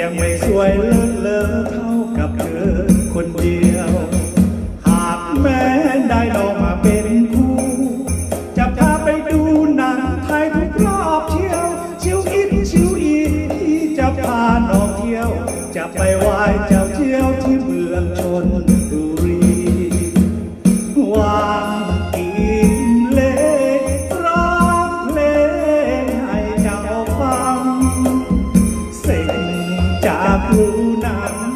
ยังไม่สวยเลิศเลอเท่ากับเธอคนเดียว หากแม้ได้ลองมาเป็นคู่จะพาไปดูหนังไทยทุกรอบเที่ยว ชิวอินชิวอีที่จะพาน้องเที่ยว จะไปไหว้จะ จากรูหนัง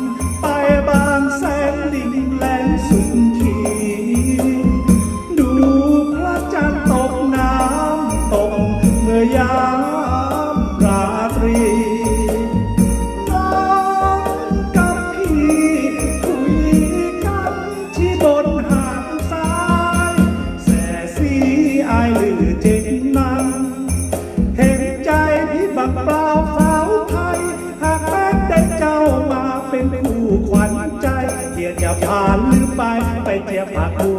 วันใจเทียจะผ่านหรือไป ไปเทียบผักคู่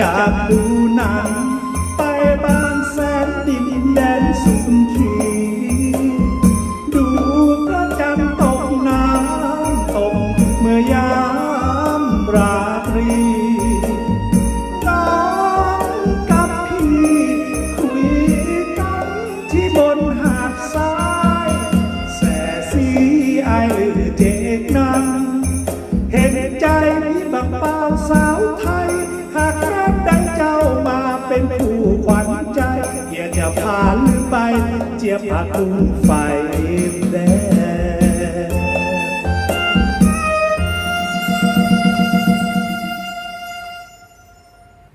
จากดูหนังไปบางแสนดินแดนสุนทรีดูพระจันทร์ตกน้ำตกเมื่อยามราตรีน้องกับพี่คุยกันที่บนหาดทรายแสสีไอายลือเจกนั้นเห็นใจพี่บักเปล่าสาวไทย จะผ่านหรือไป เจียบผักกุ้งไฟแดง